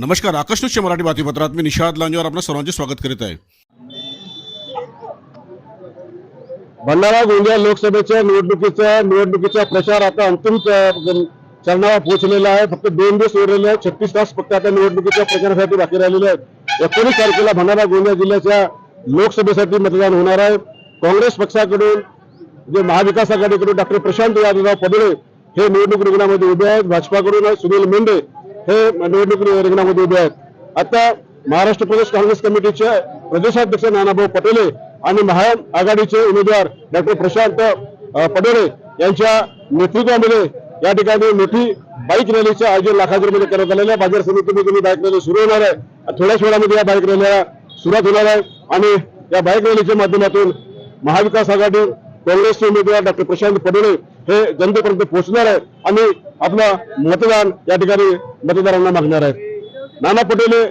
नमस्कार आकाश न्यूजच्या मराठी बातमीपत्रात मी निषाद लांजेवर आपलं सर्वांचे स्वागत करीत आहे. भंडारा गोंदिया लोकसभेच्या निवडणुकीचा निवडणुकीचा प्रचार आता अंतिम चरणावर पोहोचलेला आहे. फक्त दोन दिवस उरलेले आहेत. छत्तीस तास फक्त आता निवडणुकीच्या प्रचारासाठी बाकी राहिलेले आहेत. एकोणीस तारखेला भंडारा गोंदिया जिल्ह्याच्या लोकसभेसाठी मतदान होणार आहे. काँग्रेस पक्षाकडून जे महाविकास आघाडीकडून डॉक्टर प्रशांत यादवराव पदळे हे निवडणूक रिंगणामध्ये उभे आहेत. भाजपाकडून सुनील मेंढे. हे निवडणूक रिंगणामध्ये उभे आहेत. आता महाराष्ट्र प्रदेश काँग्रेस कमिटीचे प्रदेशाध्यक्ष नानाभाऊ पटोले आणि महाआघाडीचे उमेदवार डॉक्टर प्रशांत अ, यांच्या नेतृत्वामध्ये या ठिकाणी मोठी बाईक रॅलीचं आयोजन लाखाजूरमध्ये करण्यात आलेलं आहे. बाजार समितीमध्ये बाईक रॅली सुरू होणार आहे. थोड्याच वेळामध्ये या बाईक रॅलीला सुरुवात होणार आहे. आणि या बाईक रॅलीच्या माध्यमातून महाविकास आघाडी काँग्रेसचे उमेदवार डॉक्टर प्रशांत पडोळे हे जनतेपर्यंत पोहोचणार आहे आणि आपलं मतदान या ठिकाणी मतदारांना मागणार आहेत नाना पटोले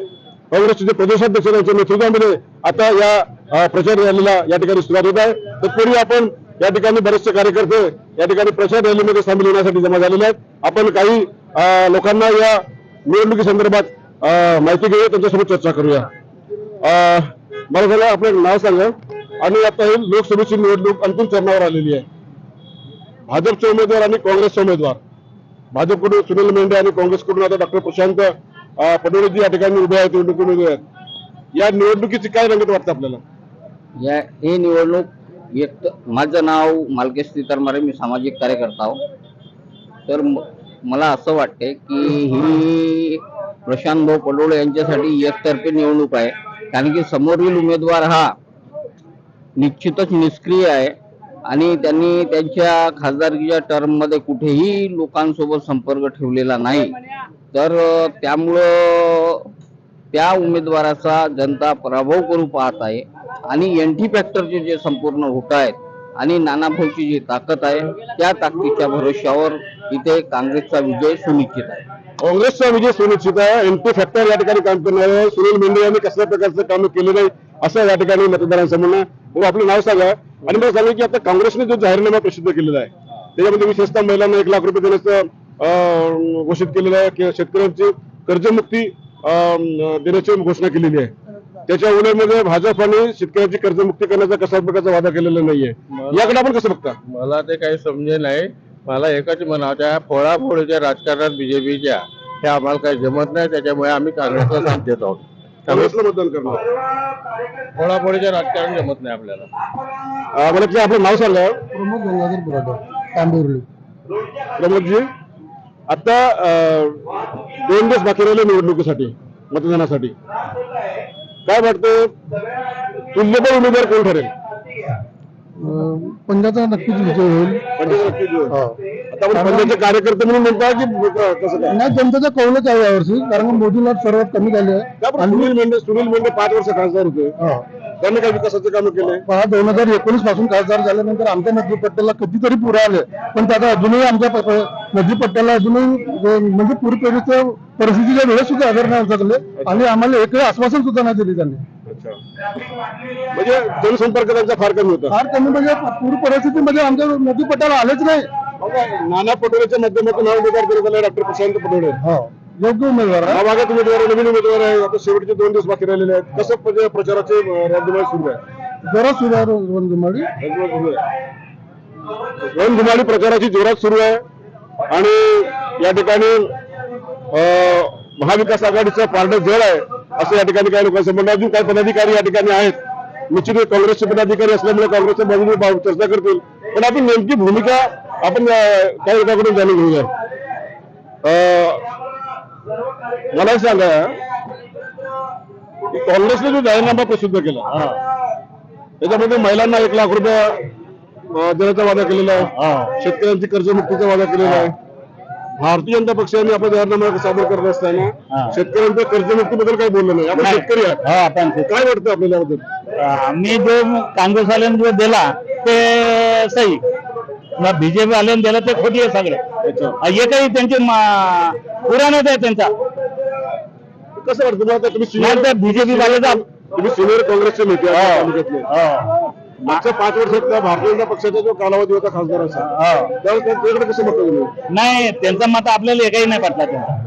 काँग्रेसचे प्रदेशाध्यक्ष आहेत, यांच्या नेतृत्वामध्ये आता या प्रचार रॅलीला या ठिकाणी सुरुवात होत आहे. तत्पूर्वी आपण या ठिकाणी बरेचसे कार्यकर्ते या ठिकाणी प्रचार रॅलीमध्ये सामील होण्यासाठी जमा झालेले आहेत. आपण काही लोकांना या निवडणुकी संदर्भात माहिती घेऊया त्यांच्यासोबत चर्चा करूया. मला झालं आपलं नाव सांगा. आणि आता ही लोकसभेची निवडणूक अंतिम चरणावर आलेली आहे. भाजपचे उमेदवार आणि काँग्रेसचे उमेदवार. भाजपकडून सुनील मेंढे आणि काँग्रेसकडून आता डॉक्टर प्रशांत पटोलेजी या ठिकाणी उभे आहेत निवडणुकीमध्ये आहेत. या निवडणुकीची काय रंगत वाटतं आपल्याला? या ही निवडणूक एक माझं नाव मालकेश सीतारमारे मी सामाजिक कार्यकर्ता हो तर मला असं वाटते की ही प्रशांत भाऊ पडोळे यांच्यासाठी एकतर्फी निवडणूक आहे. कारण की समोरील उमेदवार हा निश्चितच निष्क्रिय आहे. आणि त्यांनी त्यांच्या खासदारकीच्या टर्ममध्ये कुठेही लोकांसोबत संपर्क ठेवलेला नाही. तर त्यामुळं त्या उमेदवाराचा जनता पराभव करू पाहत आहे आणि एन फॅक्टरचे जे संपूर्ण होत आहेत आणि नाना भाऊची जी ताकद आहे त्या ताकदीच्या भरोश्यावर इथे काँग्रेसचा विजय सुनिश्चित आहे. काँग्रेसचा विजय सुनिश्चित आहे. एनपी फॅक्टर या ठिकाणी काम करणार आहे. सुनील मेंढे यांनी कसल्या प्रकारचं काम केलं नाही असं या ठिकाणी मतदारांचं म्हणणं आपलं नाव सांगा. आणि मला सांगा की आता काँग्रेसने जो जाहीरनामा प्रसिद्ध केलेला आहे त्याच्यामध्ये विशेषतः महिलांना एक लाख रुपये देण्याचं घोषित केलेलं आहे की शेतकऱ्यांची कर्जमुक्ती देण्याची घोषणा केलेली आहे. त्याच्या उन्हामध्ये भाजप आणि शेतकऱ्यांची कर्जमुक्ती करण्याचा कशा प्रकारचा वादा केलेला नाहीये. याकडे आपण कसं बघता? मला ते काही समजे नाही. मला एकच आहे फोडाफोडीच्या राजकारणात बीजेपीच्या हे आम्हाला काही जमत नाही त्याच्यामुळे आम्ही काँग्रेसला साथ देत आहोत. काँग्रेसला मतदान करणार? फोडाफोडीचे राजकारण जमत नाही आपल्याला. अं, मला आपलं नाव सांगा. प्रमोद गंगाधर बुराडे तांबुर्ली. प्रमोदजी आता अं, दोन दिवस बाकी राहिले निवडणुकीसाठी मतदानासाठी. काय वाटतं? तुल्यबळ उमेदवार कोण ठरेल? पंजाचा नक्कीच विजय होईल. आहे. आता आपण पंजाबचे कार्यकर्ते म्हणून म्हणता की कसं काय? नाही जनतेचा कौलच आहे यावर्षी. कारण की मोदी लाट सर्वात कमी झाले. का बरं सुनील मेंढे सुनील मेंढे पाच वर्ष खासदार होते. आहे त्यांनी काही विकासाचे कामं केले? पहा दोन हजार एकोणीसपासून खासदार झाल्यानंतर आमच्या नदी पट्ट्याला कधीतरी पूर आले. पण त्याचा अजूनही आमच्या प- प- नदी पट्ट्याला अजूनही अं, म्हणजे पूर परिस्थितीच्या वेळेस सुद्धा आधार नाही शकले आणि आम्हाला एकही आश्वासन सुद्धा नाही दिली त्यांनी. म्हणजे जनसंपर्क त्यांचा फार कमी होता. फार कमी म्हणजे पूर परिस्थितीमध्ये आमच्या नदी पट्ट्याला आलेच नाही. नाना पटोलेच्या माध्यमातून हा उमेदवार देण्यात आला डॉक्टर प्रशांत पटोले? हो योग्य उमेदवार आहे. हा भागात उमेदवार नवीन उमेदवार आहे. आता शेवटचे दोन दिवस बाकी राहिलेले आहेत. कसं म्हणजे प्रचाराचे अं, रणधुमाळी सुरू आहे? जरा सुधार वंदुमाडी रणधुमाळी सुरू आहे. रणधुमाळी प्रचाराची जोरात सुरू आहे. आणि या ठिकाणी अं, महाविकास आघाडीचं पारडं जड आहे. असं या ठिकाणी काही लोकांचं म्हणणं. अजून काही पदाधिकारी या ठिकाणी आहेत. निश्चित काँग्रेसचे पदाधिकारी असल्यामुळे काँग्रेसच्या बाजूने चर्चा करतील. पण आपण नेमकी भूमिका आपण काही लोकांकडून जाणून घेऊया. मला सांगा की काँग्रेसने जो जाहीरनामा प्रसिद्ध केला त्याच्यामध्ये महिलांना एक लाख रुपये देण्याचा वादा केलेला आहे. शेतकऱ्यांची कर्जमुक्तीचा वादा केलेला आहे. भारतीय जनता पक्षाने आपला जाहीरनामा सादर करत असताना शेतकऱ्यांच्या कर्जमुक्तीबद्दल काही बोललं नाही. आपण शेतकरी आहात. हो आपण काय वाटतं आपल्याला याबद्दल आम्ही जो काँग्रेसवाल्यांनी जो दिला ते सही. बीजेपी वाल्यांनी दिला ते खोटी आहे सगळे. एकही त्यांचे पुराणच आहे त्यांचा. कसं वाटतं तुम्हाला? तुम्ही बीजेपी वाल्याचा तुम्ही सिनियर काँग्रेसचे नेते. मागच्या पाच वर्षातला भारतीय जनता पक्षाचा जो कालावधी होता खासदाराचा त्यावेळेस त्याच्याकडे कसं तुम्ही नाही त्यांचं मत आपल्याला एकही नाही पटला त्यांचा.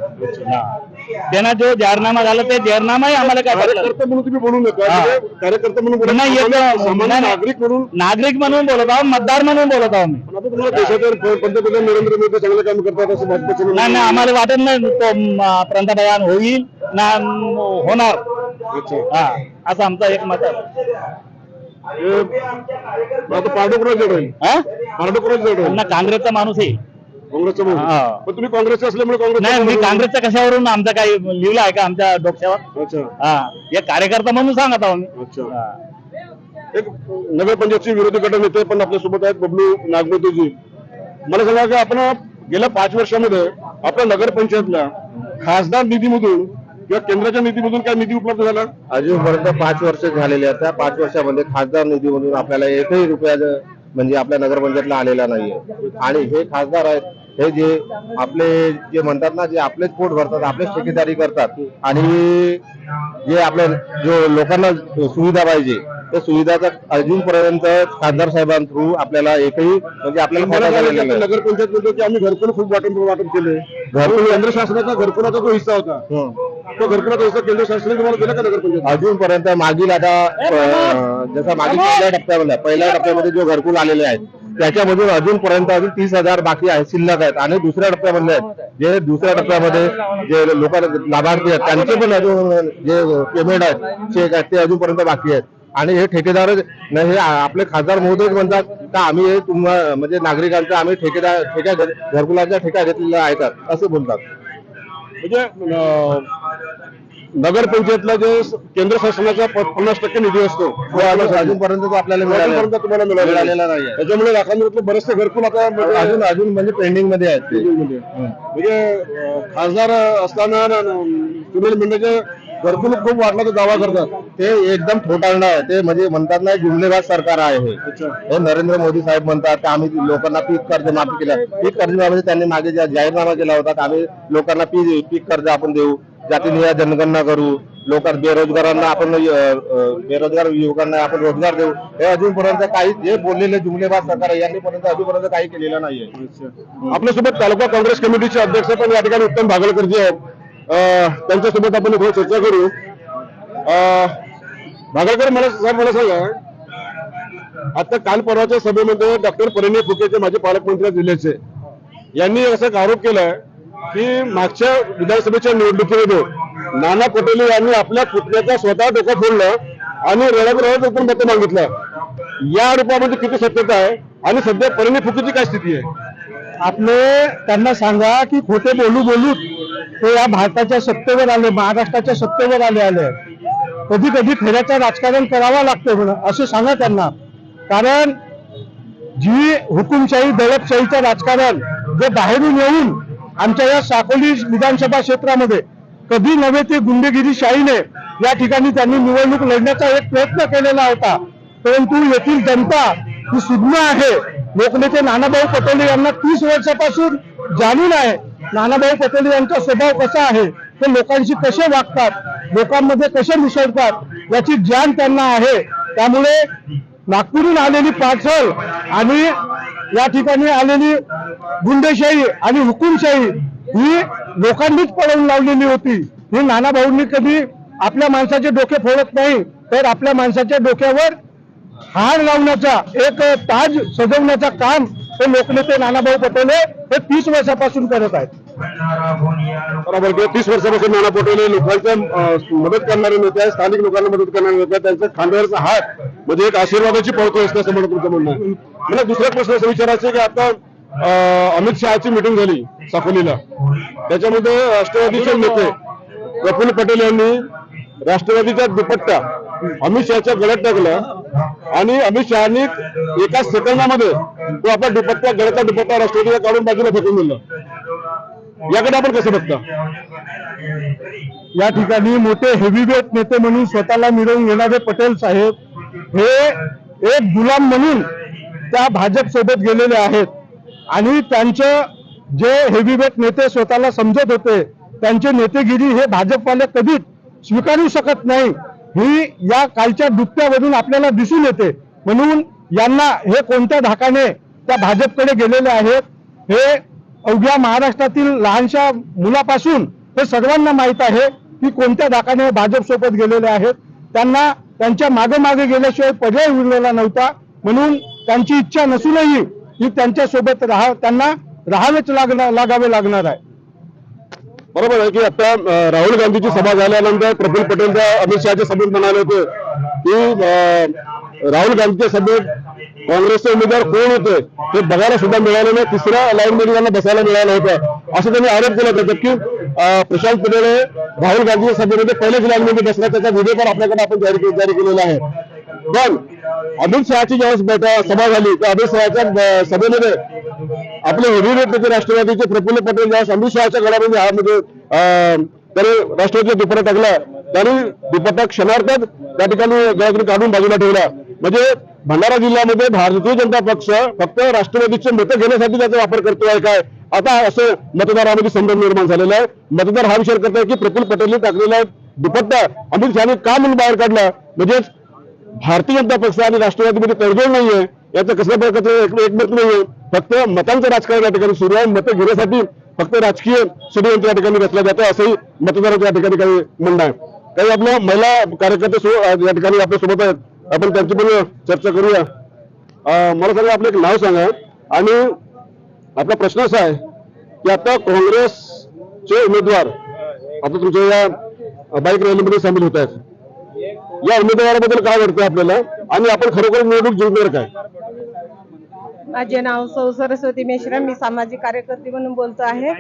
त्यांना जो जाहीरनामा झाला ते जाहीरनामाही आम्हाला काय पटलं. कार्यकर्ता म्हणून तुम्ही बोलू नका. हा. म्हणजे कार्यकर्ता म्हणून बोला. नाही, येत- सामान्य- सामान्य नाही, नाही. नागरिक म्हणून नागरिक म्हणून बोलत आहोत मतदार म्हणून बोलत आहोत मी पण आता तुम्हाला देशाचे पंतप्रधान नरेंद्र मोदी चांगलं काम करतात असं भाजपचे नाही नाही आम्हाला वाटत नाही तो म, पंतप्रधान होईल ना म, होणार. अच्छा. हा असं आमचं एक मत आहे. ना काँग्रेसचा माणूस आहे. काँग्रेसचं. पण तुम्ही काँग्रेसचे असल्यामुळे काँग्रेस नाही मी काँग्रेसच्या कशावरून आमचं काही लिहिलं आहे का आमच्या डोक्यावर? अच्छा. हा. एक कार्यकर्ता म्हणून सांगत आहो मी अच्छा. हा. एक नगरपंचायतचे विरोधी गट नेते पण आपल्यासोबत आहेत बबलू नागमोतीजी. मला सांगा की आपण गेल्या पाच वर्षामध्ये आपल्या नगरपंचायतला खासदार निधीमधून किंवा केंद्राच्या निधीमधून काय निधी उपलब्ध झाला? अजूनपर्यंत पाच वर्ष झालेले आहेत त्या पाच वर्षामध्ये खासदार निधीमधून आपल्याला एकही रुपया म्हणजे आपल्या नगरपंचायतला आलेला नाहीये. आणि हे खासदार आहेत हे जे आपले जे म्हणतात ना जे आपलेच पोट भरतात आपलेच ठेकेदारी करतात. आणि जे आपल्या जो लोकांना सुविधा पाहिजे त्या सुविधाचा अजूनपर्यंत खासदार साहेबां थ्रू आपल्याला एकही म्हणजे आपल्याला फायदा की झालेला आम्ही घरकुल खूप वाटप वाटप केले घरकुल केंद्र शासनाचा घरकुलाचा जो हिस्सा होता. हं. तो घरकुलाचा हिस्सा केंद्र शासनाने तुम्हाला दिला का नगरपंचायत अजूनपर्यंत मागील आता जसा मागील पहिल्या टप्प्यामध्ये पहिल्या टप्प्यामध्ये जो घरकुल आलेले आहेत त्याच्यामधून अजूनपर्यंत अजून तीस हजार बाकी आहेत शिल्लक आहेत. आणि दुसऱ्या टप्प्यामधले आहेत जे दुसऱ्या टप्प्यामध्ये जे लोक लाभार्थी आहेत त्यांचे पण अजून जे पेमेंट आहेत चेक आहेत ते अजूनपर्यंत बाकी आहेत. आणि हे ठेकेदार नाही हे आपले खासदार महोदय म्हणतात का आम्ही हे तुम्हा म्हणजे नागरिकांचा आम्ही ठेकेदार ठेका घरकुलाचा ठेका घेतलेला आहे का असं बोलतात. म्हणजे अं, नगरपंचायतला जे केंद्र शासनाचा पन्नास टक्के निधी असतो तो अजून- अजूनपर्यंत आपल्याला मिळाला अजूनपर्यंत तुम्हाला मिळालेला मिळालेला नाही. त्याच्यामुळे लाखांमधले बरेचसे घरकुल आता म्हणजे अजून अजून म्हणजे पेंडिंगमध्ये आहेत म्हणजे म्हणजे खासदार असताना सुनील मेंढेचे घरकुल खूप वाटण्याचा दावा करतात. ते एकदम ठोटाळणं आहे. ते म्हणजे म्हणतात ना जुमलेबाज सरकार आहे हे. हे नरेंद्र मोदी साहेब म्हणतात की आम्ही लोकांना पीक कर्ज माफी केलं. पीक कर्जमाफी त्यांनी मागे जा- जाहीरनामा केला होता की आम्ही लोकांना पीक पीक कर्ज आपण देऊ. जातीनिहाय जनगणना करू. लोक बेरोजगारांना आपण अ, अ, बेरोजगार युवकांना आपण रोजगार देऊ. हे अजूनपर्यंत काही जे बोललेले जुमलेबाज सरकार आहे यांनी पर्यंत अजूनपर्यंत काही केलेलं नाहीये. आपल्यासोबत तालुका काँग्रेस कमिटीचे अध्यक्ष पण या ठिकाणी उत्तम भागलकरजी आहेत. अं, त्यांच्यासोबत आपण थोडी चर्चा करू. अं, भागलकर मला साहेब मला सांगा. आता काल परवाच्या सभेमध्ये डॉक्टर परिणय फुकेचे माझे पालकमंत्री जिल्ह्याचे यांनी असा आरोप केलाय की मागच्या विधानसभेच्या निवडणुकीमध्ये नाना पटोले यांनी आपल्या पुतण्याचा स्वतः डोकं फोडलं आणि रडत रडत पण मत मागितलं. या आरोपामध्ये किती सत्यता आहे आणि सध्या परिणय फुकेची काय स्थिती आहे? आपले त्यांना सांगा की खोटे बोलू बोलू ते या भारताच्या सत्तेवर आले महाराष्ट्राच्या सत्तेवर आले आले. कधी कधी फेऱ्याचं राजकारण करावं लागतं म्हणून असं सांगा त्यांना. कारण जी हुकुमशाही दडपशाहीचं राजकारण जे बाहेरून येऊन आमच्या या साकोली विधानसभा क्षेत्रामध्ये कधी नव्हे ते गुंडेगिरी शाहीने या ठिकाणी त्यांनी निवडणूक लढण्याचा एक प्रयत्न केलेला होता. परंतु येथील जनता ही सुज्ञ आहे. लोकनेते नानाभाऊ पटोले यांना तीस वर्षापासून जाणून आहे नानाभाऊ पटोले यांचा स्वभाव कसा आहे ते लोकांशी कसे वागतात लोकांमध्ये कसे मिसळतात याची ज्ञान त्यांना आहे. त्यामुळे नागपूरहून आलेली पार्सल आणि या ठिकाणी आलेली गुंडेशाही आणि हुकुमशाही ही लोकांनीच पळवून लावलेली होती. ही नानाभाऊंनी कधी आपल्या माणसाचे डोके फोडत नाही तर आपल्या माणसाच्या डोक्यावर हार लावण्याचा एक ताज सजवण्याचा काम हे लोकनेते नानाभाऊ पटोले हे तीस वर्षापासून करत आहेत. बरोबर किंवा तीस वर्षापासून नाना पटोले लोकांच्या मदत करणारे नेते आहेत स्थानिक लोकांना मदत करणारे नेते आहेत त्यांचा खांद्यावरचा हात म्हणजे एक आशीर्वादाची पळतो असते असं मला तुमचं म्हणणं मला दुसरा प्रश्न असं विचारायचं की आता अमित शहाची मिटिंग झाली साकोलीला. त्याच्यामध्ये राष्ट्रवादीचे नेते प्रफुल्ल पटेल यांनी राष्ट्रवादीचा दुपट्टा अमित शहाच्या गळ्यात टाकला. आणि अमित शहानी एका सेकंदामध्ये तो आपला दुपट्टा गळ्याचा दुपट्टा राष्ट्रवादीचा काढून बाजूला फेकून दिलं. याकडे आपण कसं बघता? या ठिकाणी मोठे हेवीवेट नेते म्हणून स्वतःला मिळवून घेणारे पटेल साहेब हे एक गुलाम म्हणून त्या भाजप सोबत गेलेले आहेत. आणि त्यांचं जे हेवीवेट नेते स्वतःला समजत होते त्यांचे नेतेगिरी हे भाजपवाले कधीच स्वीकारू शकत नाही. ही या कालच्या दुपट्यावरून आपल्याला दिसून येते. म्हणून यांना हे कोणत्या धाकाने त्या भाजपकडे गेलेले आहेत हे अवघ्या महाराष्ट्रातील लहानशा मुलापासून हे सर्वांना माहीत आहे की कोणत्या धाकाने भाजप सोबत गेलेले आहेत. त्यांना त्यांच्या मागे मागे गेल्याशिवाय पर्याय उरलेला नव्हता. म्हणून त्यांची इच्छा नसूनही ही त्यांच्यासोबत राहा त्यांना राहावेच लागणार लागावे लागणार आहे. बरोबर आहे की आता राहुल गांधीची सभा झाल्यानंतर प्रफुल्ल पटेल त्या अमित शहाच्या सभेत म्हणाले होते की राहुल गांधीच्या सभेत काँग्रेसचे उमेदवार कोण होते ते बघायला सुद्धा मिळालं नाही. तिसऱ्या लाईन मध्ये त्यांना बसायला मिळालं होतं. असं त्यांनी आरोप केला होता की प्रशांत पटेल हे राहुल गांधीच्या सभेमध्ये पहिल्याच लाईनमध्ये बसला त्याचा व्हिडिओ पण आपल्याकडे आपण जारी जारी केलेला आहे. पण अमित शहाची ज्यावेळेस बैठक सभा झाली त्या अमित शहाच्या सभेमध्ये आपले हिरियर नेते राष्ट्रवादीचे प्रफुल्ल पटेल ज्यावेळेस अमित शहाच्या गळामध्ये हा म्हणजे त्याने राष्ट्रवादीचा दुपट्टा टाकला. त्यांनी दुपट्टा क्षणार्थात त्या ठिकाणी गळ्यातून काढून बाजूला ठेवला. म्हणजे भंडारा जिल्ह्यामध्ये भारतीय जनता पक्ष फक्त राष्ट्रवादीचे मतं घेण्यासाठी त्याचा वापर करतो आहे काय? आता असं मतदारामध्ये संभ्रम निर्माण झालेला आहे. मतदार हा विचार करताय की प्रफुल्ल पटेलने टाकलेला दुपट्टा अमित शहाने का म्हणून बाहेर काढला? म्हणजेच भारतीय जनता पक्ष आणि राष्ट्रवादीमध्ये तडजोड नाहीये याचं कसल्या प्रकारचं एकमत नाहीये. फक्त मतांचं राजकारण या ठिकाणी सुरू आहे. मतं घेण्यासाठी फक्त राजकीय षडयंत्र या ठिकाणी रचलं जातं असंही मतदारांचं या ठिकाणी काही म्हणणं आहे. काही आपल्या महिला कार्यकर्ते या ठिकाणी आपल्यासोबत आहेत. आपण त्यांची पण चर्चा करूया. मला सांगा आपलं एक नाव सांगा. आणि आपला प्रश्न असा आहे की आता काँग्रेसचे उमेदवार आता तुमच्या या बाईक रॅलीमध्ये सामील होत आहेत. या उमेदवाराबद्दल काय वाटतं आपल्याला? आणि आपण खरोखर निवडणूक जिंकणार काय? माझे नाव सौ सरस्वती मेश्राम मी सामाजिक कार्यकर्ते म्हणून बोलतो आहे.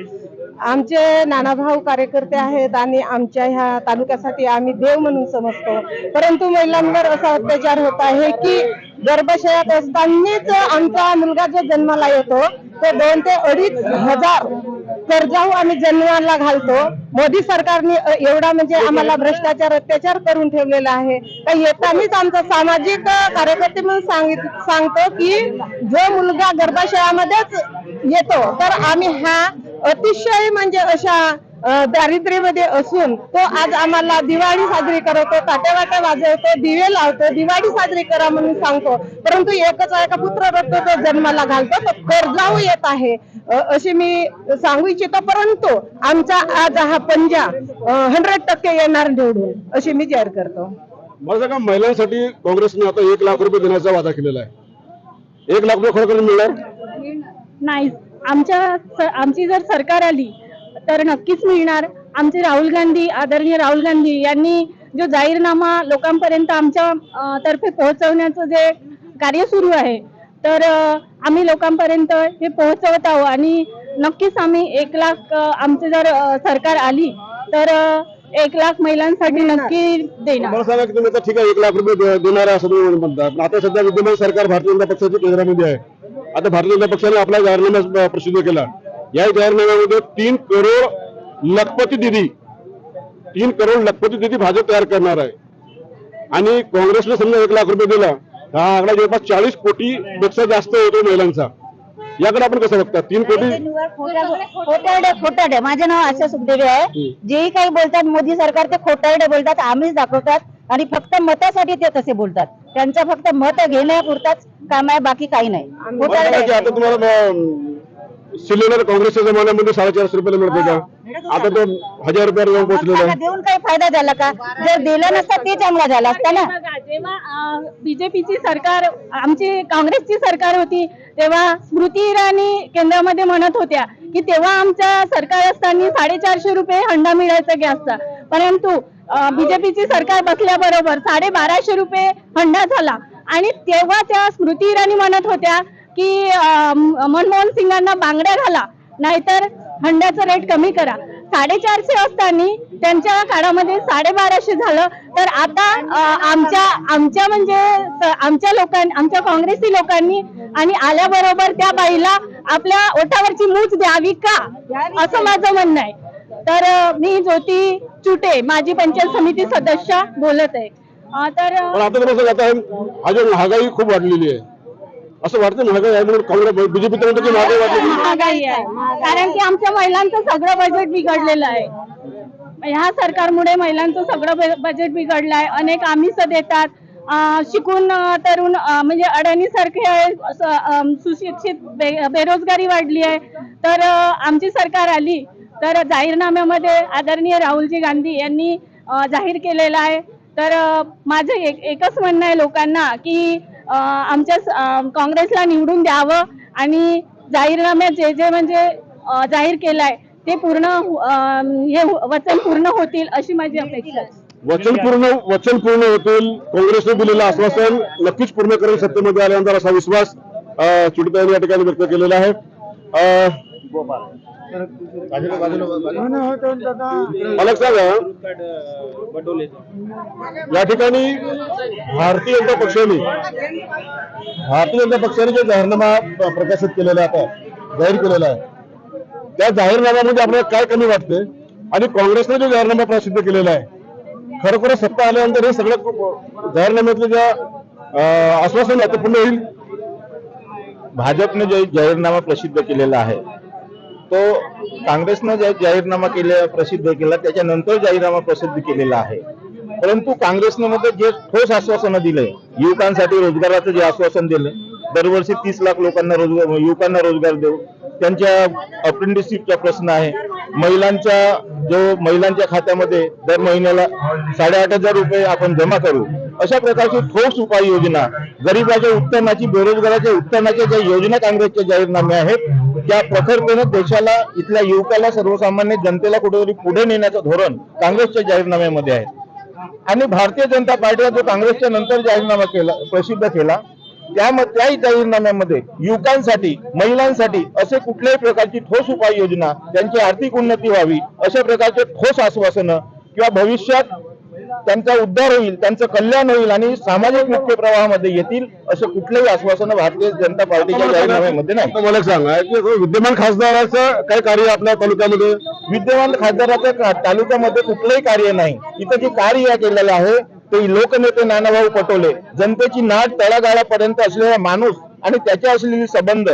आमचे नानाभाऊ कार्यकर्ते आहेत आणि आमच्या ह्या तालुक्यासाठी आम्ही देव म्हणून समजतो. परंतु महिलांवर असा अत्याचार होत आहे की गर्भाशयात असतानाच आमचा मुलगा जो जन्माला येतो तो दोन ते अडीच हजार कर्जाऊ आम्ही जन्माला घालतो. मोदी सरकारने एवढा म्हणजे आम्हाला भ्रष्टाचार अत्याचार करून ठेवलेला आहे. तर येतानीच आमचा सामाजिक कार्यकर्ते म्हणून सांगित सांगतो की जो मुलगा गर्भाशयामध्येच येतो तर आम्ही हा अतिशय म्हणजे अशा दारिद्र्यामध्ये असून तो आज आम्हाला दिवाळी साजरी करवतो ताट्यावाट्या वाजवतो दिवे लावतो दिवाळी साजरी करा म्हणून सांगतो. परंतु एकच आहे का पुत्र रक्त तो जन्माला घालतो तो कर्जाऊ येत आहे. अ, अशी मी सांगू इच्छितो परंतु आमचा आज हा पंजा हंड्रेड टक्के येणार निवडून अशी मी जाहीर करतो. मला सांगा महिलांसाठी काँग्रेसने आता एक लाख रुपये देण्याचा वादा केलेला आहे. एक लाख रुपये खरोखर मिळणार? नाही. आमच्या आमची जर सरकार आली तर नक्कीच मिळणार. आमचे राहुल गांधी आदरणीय राहुल गांधी यांनी जो जाहीरनामा लोकांपर्यंत आमच्या तर्फे पोहोचवण्याचं जे कार्य सुरू आहे तर आम्ही लोकांपर्यंत हे पोहोचवत आहोत. आणि नक्कीच आम्ही एक लाख आमची जर सरकार आली तर एक लाख महिलांसाठी नक्की देणार. मला सांगा की तुम्ही ठीक आहे एक लाख रुपये देणार आहे असं तुम्ही आता सध्या विद्यमान सरकार भारतीय जनता पक्षाच्या केंद्रामध्ये आहे. आता भारतीय जनता पक्षाने आपला जाहीरनामा प्रसिद्ध केला. या जाहीरनाम्यामध्ये तीन करोड लखपती दिदी तीन करोड लखपती दिदी भाजप तयार करणार आहे. आणि काँग्रेसने समजा एक लाख रुपये दिला हा आकडा जवळपास चाळीस कोटी पेक्षा जास्त होतो महिलांचा. याकडे आपण कसं बघता? तीन कोटी खोटारडे खोटारडे माझे नाव आशा सुखदेवी आहे. जेही काही बोलतात मोदी सरकार ते खोटारडे बोलतात आम्हीच दाखवतात आणि फक्त मतासाठी ते तसे बोलतात. त्यांचं फक्त मत घेण्यापुरताच काम आहे बाकी काही नाही. मला सिलेंडर काँग्रेसच्या जमान्यामध्ये साडेचारशे रुपयाला मिळते का आता तो हजार रुपयावर जाऊन पोहोचलेला आहे. देऊन काही फायदा झाला का? जर दिला नसता ते चांगला झाला असता ना. बघा, जेव्हा बीजेपीची सरकार आमची काँग्रेसची सरकार होती तेव्हा स्मृती इराणी केंद्रामध्ये म्हणत होत्या की तेव्हा आमच्या सरकार असताना साडेचारशे रुपये हंडा मिळायचा गॅसचा परंतु बीजेपीची सरकार बसल्याबरोबर साडे बाराशे रुपये हंडा झाला. आणि तेव्हा त्या स्मृती इराणी म्हणत होत्या की मनमोहन सिंगांना बांगड्या घाला नाहीतर हंड्याचा रेट कमी करा. साडेचारशे असताना त्यांच्या काळामध्ये साडेबाराशे झालं. तर आता आमच्या आमच्या म्हणजे आमच्या लोकांनी आमच्या काँग्रेसी लोकांनी आणि आल्याबरोबर त्या बाईला आपल्या ओठावरची मूच द्यावी का? असं माझं म्हणणं आहे. तर मी ज्योती चुटे माजी पंचायत समिती सदस्य बोलत आहे. तर आता आज महागाई खूप वाढलेली आहे. असं वाटतं महागाई आहे म्हणून काँग्रेस बीजेपी तर म्हणतो की महागाई आहे. महागाई आहे. कारण की आमच्या महिलांचं सगळं बजेट बिघडलेलं आहे. ह्या सरकारमुळे महिलांचं सगळं बजेट बिघडलं आहे. अनेक आमिष देतात. शिकून तरुण म्हणजे अडाणी सारखे सुशिक्षित बे- बेरोजगारी वाढली आहे. तर आमची सरकार आली. तर जाहीरनाम्यामध्ये आदरणीय राहुलजी गांधी यांनी जाहीर केलेला आहे. तर माझं एक एकच म्हणणं आहे लोकांना की आमच्या काँग्रेसला निवडून द्यावं आणि जाहीरनाम्यात जे जे म्हणजे जाहीर केलाय ते पूर्ण हे वचन पूर्ण होतील अशी माझी अपेक्षा आहे. वचन पूर्ण वचन पूर्ण होतील काँग्रेसने दिलेलं आश्वासन नक्कीच पूर्ण करेल सत्तेमध्ये आल्यानंतर असा विश्वास अं, चिडता या ठिकाणी व्यक्त केलेला आहे. मला सांगा. या ठिकाणी भारतीय जनता पक्षाने भारतीय जनता पक्षाने जे जाहीरनामा प्रकाशित केलेला आता जाहीर केलेला आहे त्या जाहीरनाम्यामध्ये आपल्याला काय कमी वाटते आणि काँग्रेसने जो जाहीरनामा प्रसिद्ध केलेला आहे खरोखर सत्ता आल्यानंतर हे सगळं जाहीरनाम्यातलं ज्या आश्वासन आहे ते पूर्ण होईल भाजपने जो जाहीरनामा प्रसिद्ध केलेला आहे तो काँग्रेसनं जे जाहीरनामा केला प्रसिद्ध केला त्याच्यानंतर जाहीरनामा प्रसिद्ध केलेला आहे. परंतु काँग्रेसनं मध्ये जे ठोस आश्वासनं दिले युवकांसाठी रोजगाराचं जे आश्वासन दिलं दरवर्षी तीस लाख लोकांना रोजगार युवकांना रोजगार देऊ. त्यांच्या अप्रेंटिसशिपचा प्रश्न आहे. महिलांच्या जो महिलांच्या खात्यामध्ये दर महिन्याला साडेआठ हजार रुपये आपण जमा करू. अशा प्रकारची ठोस उपाययोजना गरीबाच्या उत्पन्नाची बेरोजगाराच्या उत्पन्नाच्या ज्या योजना काँग्रेसचे जाहीरनामे आहेत त्या प्रखरतेनं देशाला इथल्या युवकाला सर्वसामान्य जनतेला कुठेतरी पुढे नेण्याचं धोरण काँग्रेसच्या जाहीरनाम्यामध्ये आहे. आणि भारतीय जनता पार्टीला जो काँग्रेसच्या नंतर जाहीरनामा केला प्रसिद्ध केला त्याही जाहीरनाम्यामध्ये युवकांसाठी महिलांसाठी असे कुठल्याही प्रकारची ठोस उपाययोजना त्यांची आर्थिक उन्नती व्हावी अशा प्रकारचे ठोस आश्वासनं किंवा भविष्यात त्यांचा उद्धार होईल त्यांचं कल्याण होईल आणि सामाजिक मुख्य प्रवाहामध्ये येतील असं कुठलंही आश्वासनं भारतीय जनता पार्टीच्या जाहीरनाम्यामध्ये नाही. मला सांगा की विद्यमान खासदाराचं काय कार्य आपल्या तालुक्यामध्ये? विद्यमान खासदाराचं तालुक्यामध्ये कुठलंही कार्य नाही. इथं जे कार्य केलेलं आहे ते लोकनेते नानाभाऊ पटोले जनतेची नाट तळागाळापर्यंत असलेला माणूस आणि त्याच्या असलेली संबंध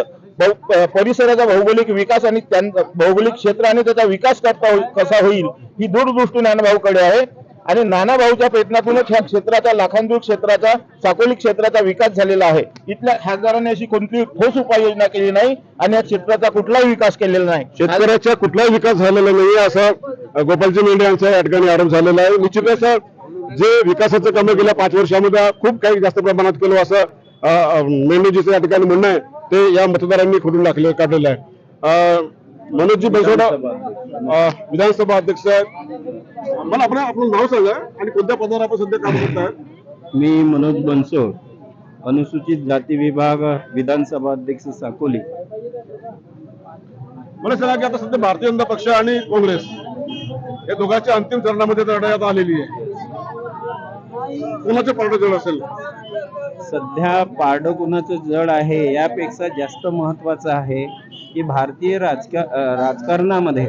परिसराचा भौगोलिक विकास आणि भौगोलिक क्षेत्र आणि त्याचा विकास करता होईल- कसा होईल ही दूरदृष्टी नानाभाऊकडे आहे. आणि नानाभाऊच्या प्रयत्नातूनच ह्या क्षेत्राचा लाखांदूर क्षेत्राचा साकोली क्षेत्राचा विकास झालेला आहे. इथल्या खासदारांनी अशी कोणतीही ठोस उपाययोजना केली नाही आणि या क्षेत्राचा कुठलाही विकास केलेला नाही. शेतकऱ्याचा कुठलाही विकास झालेला नाही असं गोपालजी मेंढे यांचा या ठिकाणी आरोप झालेला आहे. निश्चितच जे विकासाचं कामं गेल्या पाच वर्षामध्ये खूप काही जास्त प्रमाणात केलं असं मेंढेजीचं या ठिकाणी म्हणणं आहे ते या मतदारांनी खोडून टाकले काढलेलं आहे. अं, मनोजजी बनसोडा विधानसभा अध्यक्ष आहेत. मला आपलं आपलं नाव सांगा आणि कोणत्या पदावर आपण सध्या काम करताय मी मनोज बनसोड अनुसूचित जाती विभाग विधानसभा अध्यक्ष साकोली. मला सांगा की आता सध्या भारतीय जनता पक्ष आणि काँग्रेस या दोघांच्या अंतिम चरणामध्ये लढाई आलेली आहे. कोणाचं पारडं जड असेल? सध्या पारडं कुणाचं जड आहे यापेक्षा जास्त महत्वाचं आहे की भारतीय राजका राजकारणामध्ये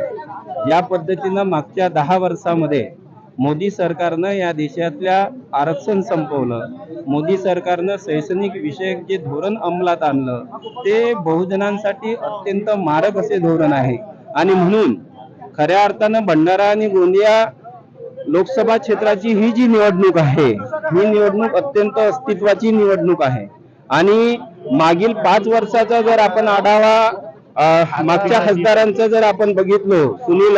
या पद्धतीनं मागच्या दहा वर्षामध्ये मोदी सरकारनं या देशातल्या आरक्षण संपवलं. मोदी सरकारनं शैक्षणिक विषयक जे धोरण अंमलात आणलं ते बहुजनांसाठी अत्यंत मारक असे धोरण आहे. आणि म्हणून खऱ्या अर्थानं भंडारा आणि गोंदिया लोकसभा क्षेत्राची ही जी निवडणूक आहे ही निवडणूक अत्यंत अस्तित्वाची निवडणूक आहे. आणि मागील पाच वर्षाचा जर आपण आढावा मागच्या खासदारांचा जर आपण बघितलो सुनील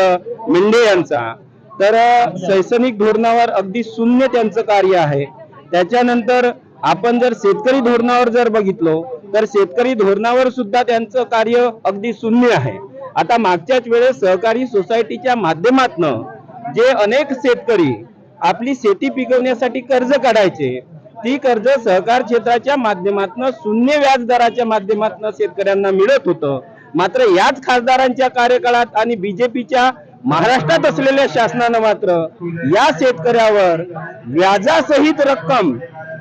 मेंढे यांचा तर शैक्षणिक धोरणावर अगदी शून्य त्यांचं कार्य आहे. त्याच्यानंतर आपण जर शेतकरी धोरणावर जर बघितलो तर शेतकरी धोरणावर सुद्धा त्यांचं कार्य अगदी शून्य आहे. आता मागच्याच वेळेस सहकारी सोसायटीच्या माध्यमातनं जे अनेक शेतकरी आपली शेती पिकवण्यासाठी कर्ज काढायचे ती कर्ज सहकार क्षेत्राच्या माध्यमातून शून्य व्याज दराच्या माध्यमातून शेतकऱ्यांना मिळत होतं. मात्र याच खासदारांच्या कार्यकाळात आणि बीजेपीच्या महाराष्ट्रात असलेल्या शासनानं मात्र या शेतकऱ्यावर व्याजासहित रक्कम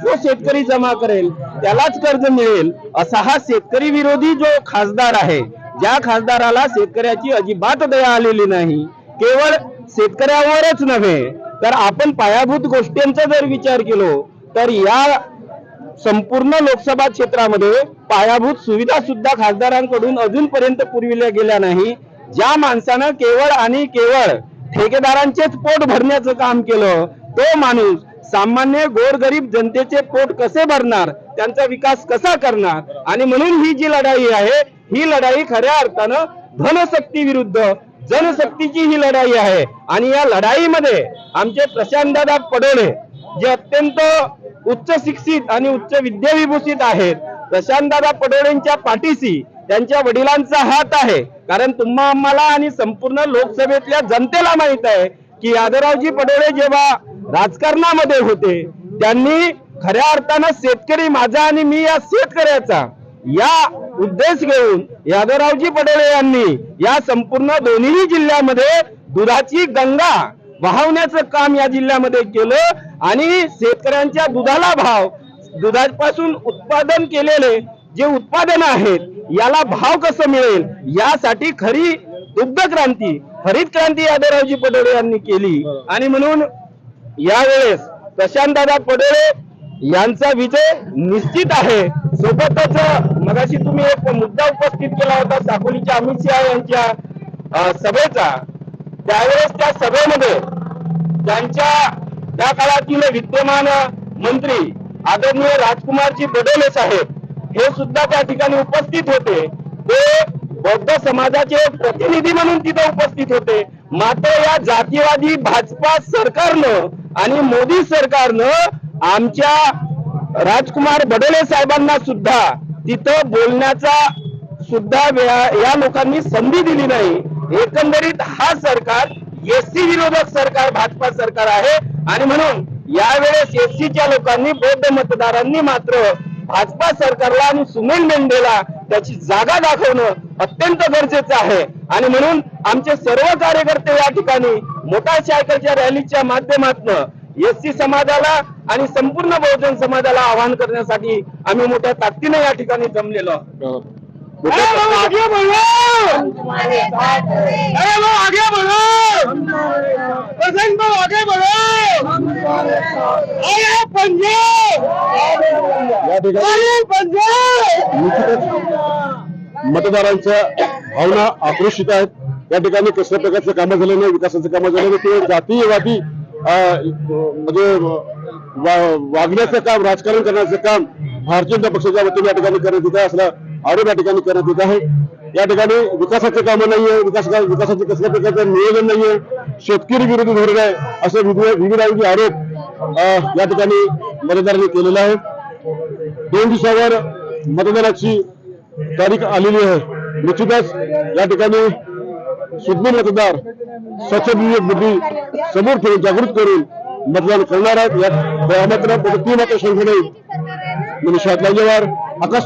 जो शेतकरी जमा करेल त्यालाच कर्ज मिळेल असा हा शेतकरी विरोधी जो खासदार आहे ज्या खासदाराला शेतकऱ्याची अजिबात दया आलेली नाही केवळ शेतकऱ्यावरच नव्हे तर आपण पायाभूत गोष्टींचा जर विचार केलो तर या संपूर्ण लोकसभा क्षेत्रामध्ये पायाभूत सुविधा सुद्धा खासदारांकडून अजूनपर्यंत पुरविल्या गेल्या नाही. ज्या माणसानं केवळ आणि केवळ ठेकेदारांचेच पोट भरण्याचं काम केलं तो माणूस सामान्य गोरगरीब जनतेचे पोट कसे भरणार त्यांचा विकास कसा करणार? आणि म्हणून ही जी लढाई आहे ही लढाई खऱ्या अर्थानं धनशक्ती विरुद्ध जनशक्तीची ही लढाई आहे. आणि या लढाईमध्ये आमचे प्रशांतदादा पडोळे जे अत्यंत उच्च शिक्षित आणि उच्च विद्याविभूषित आहेत प्रशांतदादा पडोळेंच्या पाठीशी त्यांच्या वडिलांचा हात आहे. कारण तुम्हा आम्हाला आणि संपूर्ण लोकसभेतल्या जनतेला माहीत आहे की यादवरावजी पडोळे जेव्हा राजकारणामध्ये होते त्यांनी खऱ्या अर्थानं शेतकरी माझा आणि मी या शेतकऱ्याचा या उद्देश घेऊन यादवरावजी पडोळे यांनी या संपूर्ण दोन्ही जिल्ह्यामध्ये दुधाची गंगा वाहवण्याचं काम या जिल्ह्यामध्ये केलं आणि शेतकऱ्यांच्या दुधाला भाव दुधापासून उत्पादन केलेले जे उत्पादन आहेत याला भाव कसं मिळेल? यासाठी खरी दुग्ध क्रांती हरित क्रांती यादवरावजी पडोळे यांनी केली. आणि म्हणून यावेळेस प्रशांतदादा पडोळे यांचा विजय निश्चित आहे. सोबतच मगाशी तुम्ही एक मुद्दा उपस्थित केला होता साकोलीच्या अमित शहा यांच्या सभेचा. त्यावेळेस त्या सभेमध्ये त्यांच्या त्या काळातील विद्यमान मंत्री आदरणीय राजकुमारजी बडोले साहेब हे सुद्धा त्या ठिकाणी उपस्थित होते. ते बौद्ध समाजाचे प्रतिनिधी म्हणून तिथे उपस्थित होते. मात्र या जातीवादी भाजपा सरकारनं आणि मोदी सरकारनं आमच्या राजकुमार बडोले साहेबांना सुद्धा तिथं बोलण्याचा सुद्धा वेळा- या लोकांनी संधी दिली नाही. एकंदरीत हा सरकार एससी विरोधक सरकार भाजपा सरकार आहे. आणि म्हणून यावेळेस एससीच्या लोकांनी बौद्ध मतदारांनी मात्र भाजपा सरकारला आणि सुनील मेंढेला त्याची जागा दाखवणं अत्यंत गरजेचं आहे. आणि म्हणून आमचे सर्व कार्यकर्ते या ठिकाणी मोठ्या सायकलच्या रॅलीच्या माध्यमातून एससी समाजाला आणि संपूर्ण बहुजन समाजाला आवाहन करण्यासाठी आम्ही मोठ्या ताकदीने या ठिकाणी जमलेलो आहोत. आगे बढ़ो! अरे लो आगे बढ़ो! प्रसन्न भाऊ आगे बढ़ो! अरे पंजे! या ठिकाणी अरे पंजे! निश्चितच मतदारांच्या भावना आक्रोशित आहेत या ठिकाणी कसल्या प्रकारचं कामं झाले नाही विकासाचं कामं झाले नाही ते जातीयवादी अं, म्हणजे वा- वागण्याचं काम राजकारण करण्याचं काम भारतीय जनता पक्षाच्या वतीने या ठिकाणी करण्यात येत आहे. असला आरोप या ठिकाणी करण्यात येत आहे. या ठिकाणी विकासाचे कामं नाहीये. विकास विकासाचं कसल्या प्रकारचं नियोजन नाहीये. शेतकरी विरोधी धोरण आहे. असे विविध आरोप अं, या ठिकाणी मतदारांनी केलेला आहे दोन दिवसावर मतदानाची तारीख आलेली आहे. निश्चितच या ठिकाणी सुज्ञ मतदार स्वच्छ बुद्धी समोर ठेवून जागृत करून मतदान करणार आहेत. या मात्र तीन मात्र संख्येने मनुष्यात आकाश